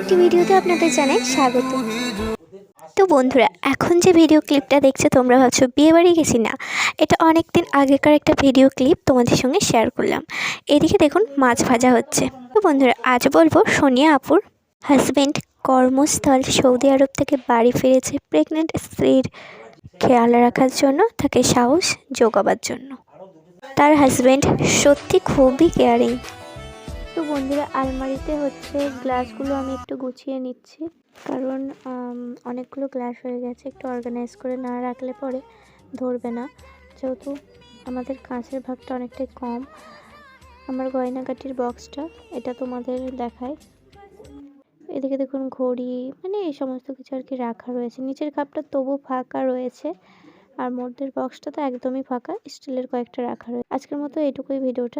একটি ভিডিওতে আপনাদের জানাই স্বাগত। তো বন্ধুরা, এখন যে ভিডিও ক্লিপটা দেখছ, তোমরা ভাবছ, বিয়ে বাড়ি গেছি? না, এটা অনেক দিন আগেকার একটা ভিডিও ক্লিপ তোমাদের সঙ্গে শেয়ার করলাম। এদিকে দেখুন, মাছ ভাজা হচ্ছে। তো বন্ধুরা, আজ বলব, সোনিয়া আপুর হাজব্যান্ড কর্মস্থল সৌদি আরব থেকে বাড়ি ফিরেছে প্রেগনেন্ট স্ত্রীর খেয়াল রাখার জন্য, তাকে সাহস যোগাবার জন্য। তার হাজব্যান্ড সত্যি খুবই কেয়ারিং তো বন্ধুরা, আলমারিতে হচ্ছে গ্লাসগুলো আমি একটু গুছিয়ে নিচ্ছি। কারণ অনেকগুলো গ্লাস হয়ে গেছে, একটু অর্গানাইজ করে না রাখলে পরে ধরবে না। যেহেতু আমাদের কাঁচের ভাগটা অনেকটাই কম, আমার গয়নাগাটির বক্সটা এটা তোমাদের দেখায় এদিকে দেখুন, ঘড়ি মানে এই সমস্ত কিছু আর কি রাখা রয়েছে। নিচের কাপটা তবু ফাঁকা রয়েছে, আর মধ্যের বক্সটা তো একদমই ফাঁকা স্টিলের কয়েকটা রাখা রয়েছে। আজকের মতো এইটুকুই ভিডিওটা।